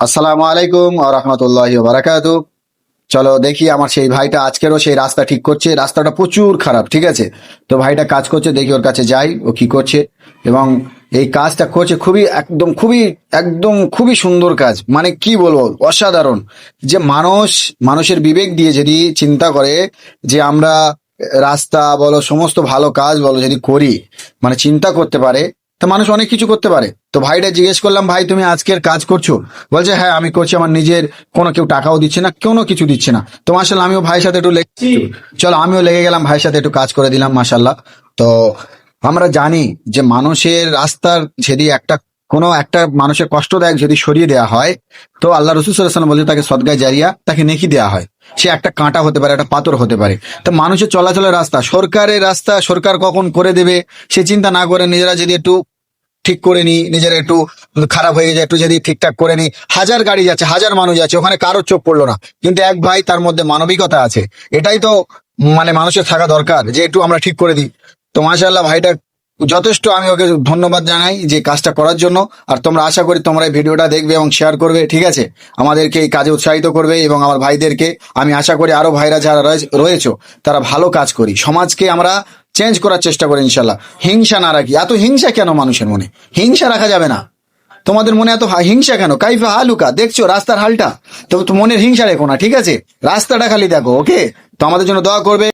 আসসালামু আলাইকুম রহমতুল্লাহ বারাকাতু। চলো দেখি আমার সেই ভাইটা আজকেরও সেই রাস্তা ঠিক করছে। রাস্তাটা প্রচুর খারাপ, ঠিক আছে? তো ভাইটা কাজ করছে, দেখি ওর কাছে যাই, ও কি করছে। এবং এই কাজটা করছে খুবই একদম খুবই একদম খুবই সুন্দর কাজ। মানে কি বলব, অসাধারণ। যে মানুষ, মানুষের বিবেক দিয়ে যদি চিন্তা করে যে আমরা রাস্তা বলো, সমস্ত ভালো কাজ বলো যদি করি মানে চিন্তা করতে পারে তা মানুষ অনেক কিছু করতে পারে। তো ভাইটা জিজ্ঞেস করলাম ভাই তুমি আজকের কাজ করছ? বলছে হ্যাঁ আমি করছি আমার নিজের কোনো কেউ টাকাও দিচ্ছে না কোনো কিছু দিচ্ছে না। তো মাসাল্লাহ আমিও ভাইয়ের সাথে একটু লেগে চলো আমিও লেগে গেলাম ভাইয়ের সাথে একটু কাজ করে দিলাম মাসাল্লাহ তো আমরা জানি যে মানুষের রাস্তার যদি একটা কোনো একটা মানুষের কষ্টদায়ক যদি সরিয়ে দেওয়া হয় তো আল্লাহ রসুল সাল্লাম বলছে তাকে সদগায় জারিয়া তাকে নেকি দেওয়া হয়। সে একটা কাঁটা হতে পারে একটা পাথর হতে পারে। তো মানুষের চলাচলের রাস্তা সরকারের রাস্তা সরকার কখন করে দেবে সে চিন্তা না করে নিজেরা যদি একটু ঠিক করে নি, নিজেরা একটু খারাপ হয়ে যায় একটু যদি ঠিকঠাক করে নি। হাজার গাড়ি যাচ্ছে, হাজার মানুষ যাচ্ছে, ওখানে কারোর চোখ পড়ল না। কিন্তু এক ভাই তার মধ্যে মানবিকতা আছে। এটাই তো মানে মানুষের থাকা দরকার, যে একটু আমরা ঠিক করে দিই। তো মাশাল্লাহ ভাইটা যথেষ্ট, আমি ওকে ধন্যবাদ জানাই যে কাজটা করার জন্য। আর তোমরা আশা করি তোমরা এই ভিডিওটা দেখবে এবং শেয়ার করবে, ঠিক আছে? আমাদেরকে এই কাজে উৎসাহিত করবে এবং আমার ভাইদেরকে, আমি আশা করি আরও ভাইরা যারা রয়েছে- তারা ভালো কাজ করি। সমাজকে আমরা চেঞ্জ করার চেষ্টা করে ইনশাল্লাহ হিংসা না রাখি। এত হিংসা কেন মানুষের মনে? হিংসা রাখা যাবে না। তোমাদের মনে এত হিংসা কেন? কাইফা হালুকা, দেখছ রাস্তার হালটা? তো মনের হিংসা রেখো না, ঠিক আছে? রাস্তাটা খালি দেখো ওকে তো আমাদের জন্য দোয়া করবে।